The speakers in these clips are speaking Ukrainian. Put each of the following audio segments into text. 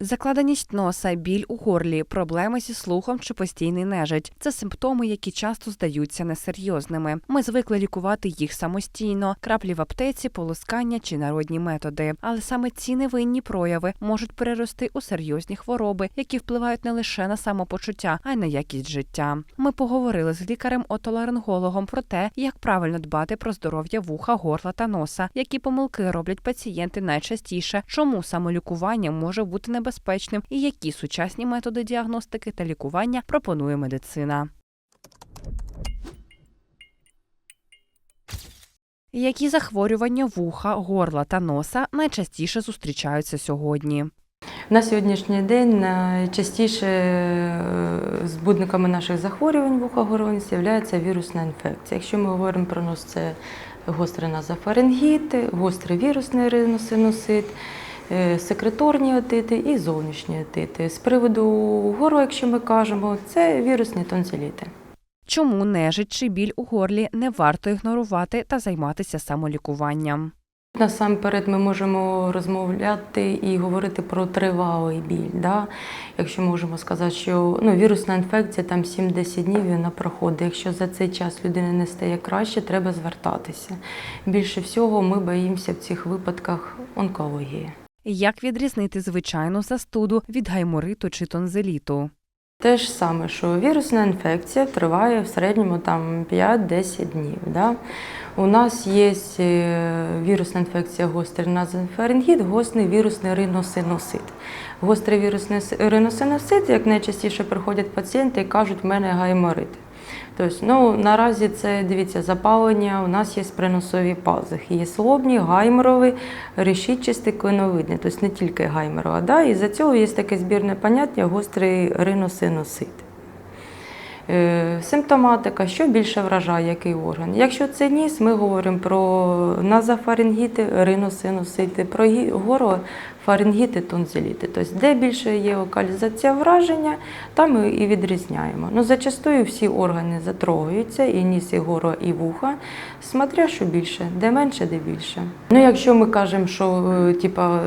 Закладеність носа, біль у горлі, проблеми зі слухом чи постійний нежить це симптоми, які часто здаються несерйозними. Ми звикли лікувати їх самостійно, краплі в аптеці, полоскання чи народні методи. Але саме ці невинні прояви можуть перерости у серйозні хвороби, які впливають не лише на самопочуття, а й на якість життя. Ми поговорили з лікарем-отоларингологом про те, як правильно дбати про здоров'я вуха, горла та носа, які помилки роблять пацієнти найчастіше, чому самолікування може бути небезпечним і які сучасні методи діагностики та лікування пропонує медицина. Які захворювання вуха, горла та носа найчастіше зустрічаються сьогодні? На сьогоднішній день найчастіше е, збудниками наших захворювань вухогорлниці є вірусна інфекція. Якщо ми говоримо про нос, це гострий назофарингіт, гострий вірусний риносинусит, е, секреторні отити і зовнішні отити. З приводу горла, якщо ми кажемо, це вірусні тонзиліти. Чому нежить чи біль у горлі не варто ігнорувати та займатися самолікуванням? Насамперед ми можемо розмовляти і говорити про тривалий біль. Да? Якщо можемо сказати, що ну, вірусна інфекція там 7-10 днів вона проходить. Якщо за цей час людина не стає краще, треба звертатися. Більше всього ми боїмося в цих випадках онкології. Як відрізнити звичайну застуду від гаймориту чи тонзиліту? Те ж саме, що вірусна інфекція триває в середньому там 5-10 днів. Да? У нас є е, вірусна інфекція гострий назофарингіт, гострий вірусний риносиносит. Гострий вірусний риносиносит, як найчастіше приходять пацієнти і кажуть, в мене гайморит. Тобто, ну, наразі це дивіться, запалення у нас є приносові пазухи. Є слобні, гаймерові, решітчасті, клиновидні, тобто не тільки гаймерова. Да? І за цього є таке збірне поняття гострий риносиносит. Е, Симптоматика, що більше вражає, який орган. Якщо це ніс, ми говоримо про назофарингіти, риносинусити, про горло, фарингіти, тонзиліти. Тобто, де більше є локалізація враження, там ми і відрізняємо. Ну, зачастую всі органи затрогуються, і ніс, і горло, і вуха, смотря що більше, де менше, де більше. Ну, якщо ми кажемо, що е, типа,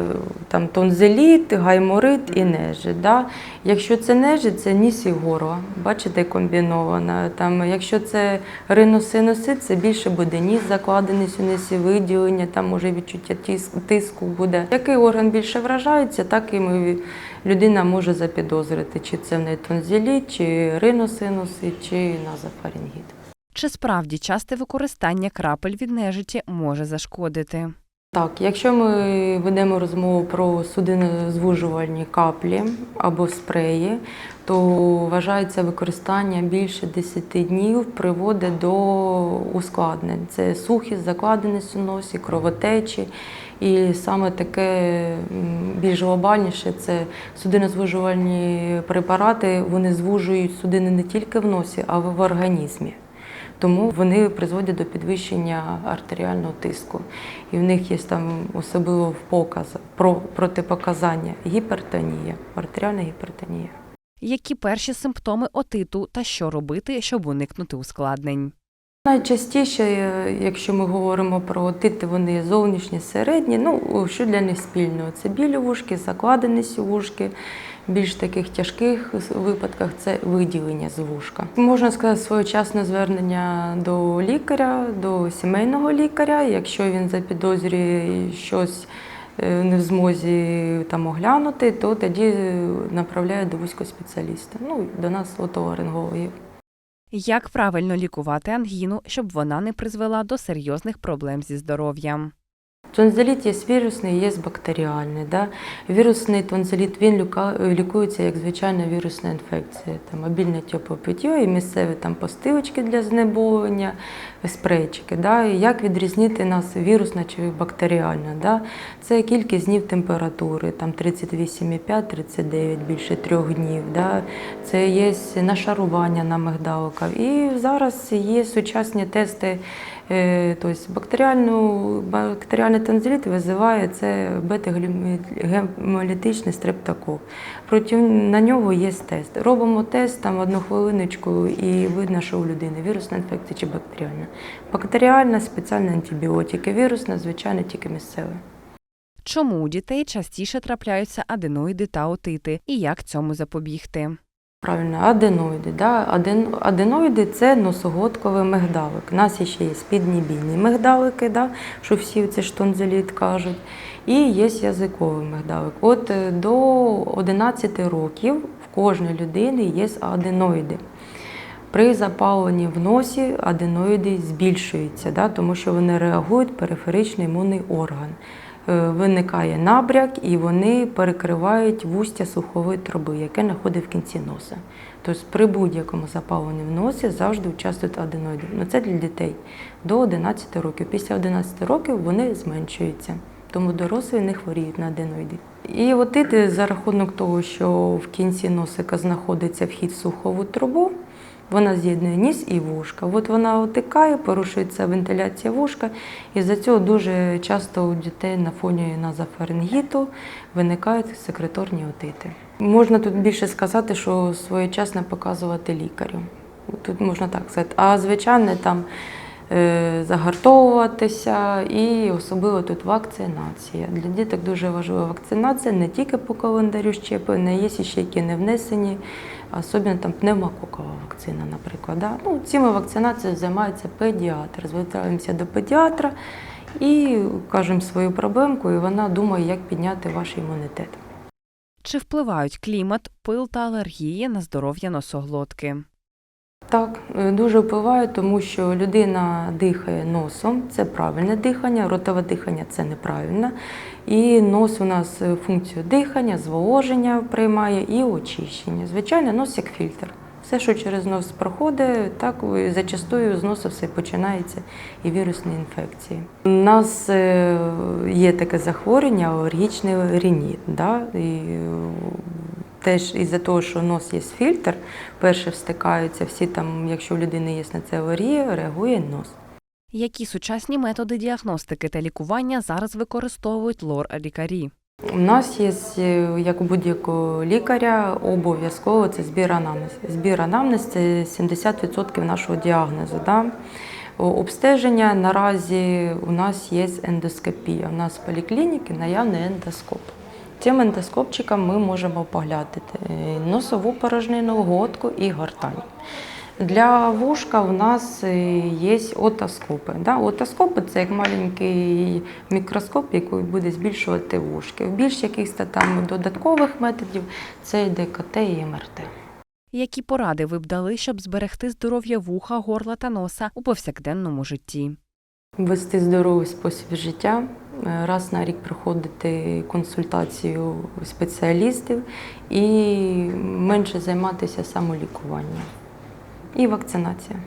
там тонзиліт, гайморит і нежить. Да? Якщо це нежить, це ніс і горло. Бачите, комбіновано. Там, якщо це риносинусит, це більше буде ніс закладений сюнисі, виділення, там може відчуття тиск- тиску буде. Який орган більше вражається, так і ми, людина може запідозрити, чи це в неї тонзиліт, чи риносинусит, чи назофарингіт. Чи справді часте використання крапель від нежиті може зашкодити? Так, якщо ми ведемо розмову про судинозвужувальні каплі або спреї, то вважається використання більше 10 днів приводить до ускладнень. Це сухість, закладеність у носі, кровотечі. І саме таке більш глобальніше це судинозвужувальні препарати, вони звужують судини не тільки в носі, а й в організмі. Тому вони призводять до підвищення артеріального тиску. І в них є там особливо в показах про протипоказання гіпертонія, артеріальна гіпертонія. Які перші симптоми отиту та що робити, щоб уникнути ускладнень? Найчастіше, е, якщо ми говоримо про отити, вони зовнішні, середні. Ну, що для них спільного? Це білі вушки, закладеність у вушки. Більш таких тяжких випадках це виділення з вушка. Можна сказати, своєчасне звернення до лікаря, до сімейного лікаря. Якщо він запідозрює щось е, не в змозі там оглянути, то тоді направляє до вузького спеціаліста. Ну, до нас отоларингологів. Як правильно лікувати ангіну, щоб вона не призвела до серйозних проблем зі здоров'ям? Тонзиліт є вірусний, є бактеріальний. Да? Вірусний тонзиліт він лікується як звичайна вірусна інфекція. Там мобільне теплопиття і місцеві там постилочки для знеболення, спрейчики. Да? І як відрізнити нас вірусна чи бактеріальна? Да? Це кількість днів температури, там 38,5-39, більше трьох днів. Да? Це є нашарування на мигдалках. І зараз є сучасні тести. Е, Тобто бактеріальну, бактеріальний тонзиліт визиває це бета-гемолітичний стрептокок. Проти на нього є тест. Робимо тест там одну хвилиночку і видно, що у людини вірусна інфекція чи бактеріальна. Бактеріальна спеціальні антибіотики, вірусна, звичайно, тільки місцева. Чому у дітей частіше трапляються аденоїди та отити, і як цьому запобігти? Правильно, аденоїди. Да? Аден... Аденоїди це носоглотковий мигдалик. У нас ще є піднебійні мигдалики, да? що всі ці штонзеліт кажуть. І є язиковий мигдалик. От е, до 11 років в кожної людини є аденоїди. При запаленні в носі аденоїди збільшуються, да? тому що вони реагують периферичний імунний орган. Е, Виникає набряк і вони перекривають вустя слухової труби, яке знаходить в кінці носа. Тобто при будь-якому запаленні в носі завжди участвують аденоїди. Ну, це для дітей до 11 років. Після 11 років вони зменшуються, тому дорослі не хворіють на аденоїди. І отити за рахунок того, що в кінці носика знаходиться вхід в слухову трубу, вона з'єднує ніс і вушка. От вона отикає, порушується вентиляція вушка, і за цього дуже часто у дітей на фоні назофарингіту виникають секреторні отити. Можна тут більше сказати, що своєчасно показувати лікарю. Тут можна так сказати. А звичайно, там е, загартовуватися і особливо тут вакцинація. Для діток дуже важлива вакцинація не тільки по календарю щеплення, є ще які не внесені, особливо там пневмококова вакцина, наприклад. Да? Ну, цими вакцинаціями займається педіатр. Звертаємося до педіатра і кажемо свою проблемку, і вона думає, як підняти ваш імунітет. Чи впливають клімат, пил та алергії на здоров'я носоглотки? Так, е, дуже впливає, тому що людина дихає носом, це правильне дихання, ротове дихання це неправильне. І нос у нас е, функцію дихання, зволоження приймає і очищення. Звичайно, нос як фільтр. Все, що через нос проходить, так зачастую з носа все починається і вірусні інфекції. У нас е, є таке захворювання, алергічний рініт. Да? І теж із-за того, що у нас є фільтр, перше встикаються всі там, якщо у людини є на це алергія, реагує нос. Які сучасні методи діагностики та лікування зараз використовують лор-лікарі? У нас є, е, як у будь-якого лікаря, обов'язково це збір анамнез. Збір анамнез – це 70% нашого діагнозу. Да? Обстеження наразі у нас є ендоскопія. У нас в поліклініці наявний ендоскоп. Цим ендоскопчиком ми можемо поглядати носову порожнину, глотку і гортань. Для вушка у нас е, є отоскопи. Да? Отоскопи це як маленький мікроскоп, який буде збільшувати вушки. Більш якихось там додаткових методів це йде КТ і МРТ. Які поради ви б дали, щоб зберегти здоров'я вуха, горла та носа у повсякденному житті? Вести здоровий спосіб життя, раз на рік проходити консультацію спеціалістів і менше займатися самолікуванням. І вакцинація.